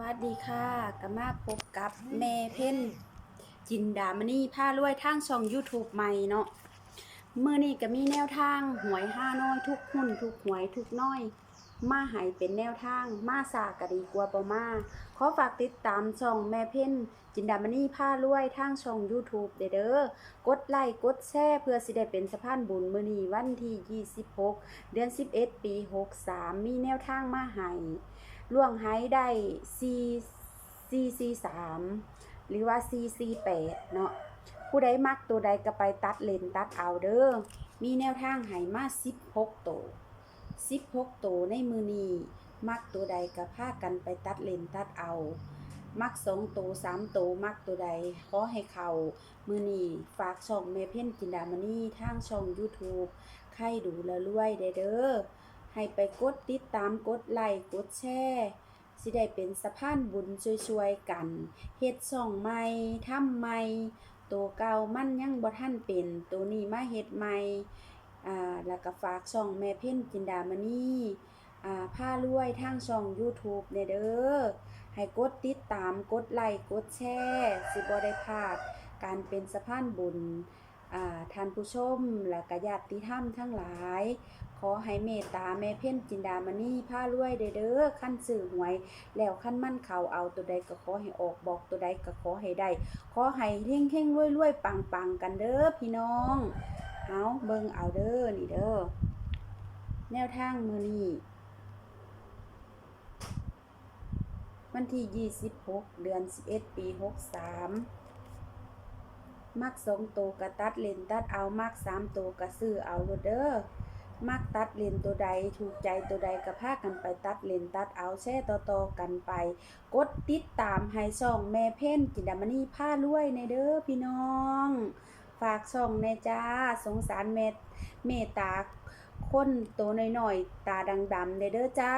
วัสดีค่ะกมาพบกับแม่เพ่นจินดามณีผ้ารวยทางช่อง YouTube ใหม่เนาะ เมื่อนี้ก็มีแนวทางหวยห้าน้อยทุกหุ้นทุกหวยทุกน้อย มาหายเป็นแนวทาง มาสากะดีกว่าบ่มา ขอฝากติดตามช่องแม่เพ่นจินดามณีผ้ารวยทางช่อง YouTube เด้อกดไลค์กดแชร์เพื่อสิได้เป็นสะพานบุญมือนีวันที่ 26 เดือน 11 ปี 63 มีแนวทางมาให้ล่วงไฮได้ C C C 3หรือว่า C C 8เนาะ ผู้ใดมักตัวใดก็ไปตัดเลนตัดเอาเด้อ มีแนวทางให้มา16ตัว16ตัวในมือนี้มักตัวใดก็พากันไปตัดเลนตัดเอา มักสองตัวสามตัวมักตัวใดขอให้เขามือนี้ฝากช่องเมเพ่นจินดามณีทางช่อง YouTube ใครดูแลรวยเด้อ ให้ไปกดติดตามกดไลค์กดแชร์สิได้เป็นสะพานบุญช่วยๆกัน เฮ็ดช่องใหม่ทำใหม่ตัวเก่ามันยังบ่ทันเป็นตัวนี้มาเฮ็ดใหม่อ่าแล้วก็ฝากช่องแม่เพ่นจินดามณีอ่าผ้ารวยทางช่อง YouTube เนี่ยเด้อให้กดติดตามกดไลค์กดแชร์ สิบ่ได้พลาดการเป็นสะพานบุญ ท่านผู้ชมและกญาติธรรมทั้งหลาย ขอให้เมตตาแม่เพ่นจินดามณีผ้ารวยเด้อเด้อขั้นสื่อหวย แล้วขั้นมั่นเขาเอาตัวใดก็ขอให้ออกบอกตัวใดก็ขอให้ได้ ขอให้เฮงเฮงรวยรวยปังปังกันเด้อพี่น้อง เอาเบิ่งเอาเด้อนี่เด้อแนวทางมือนี้วันที่ 26 เดือน 11 ปี 63 มักสองตัวกระตัดเลนตัดเอามักสามตัวกระซื้อเอาโลดเด้อมักตัดเลนตัวใดถูกใจตัวใดก็พากันไปตัดเลนตัดเอาแช่ต่อๆกันไป กดติดตามให้ช่องแม่เพ่นจินดามณีผ้ารวยในเด้อพี่น้อง ฝากช่องในจ้าสงสารเมตเมตตาคนตัวน้อยๆตาดำๆในเด้อจ้า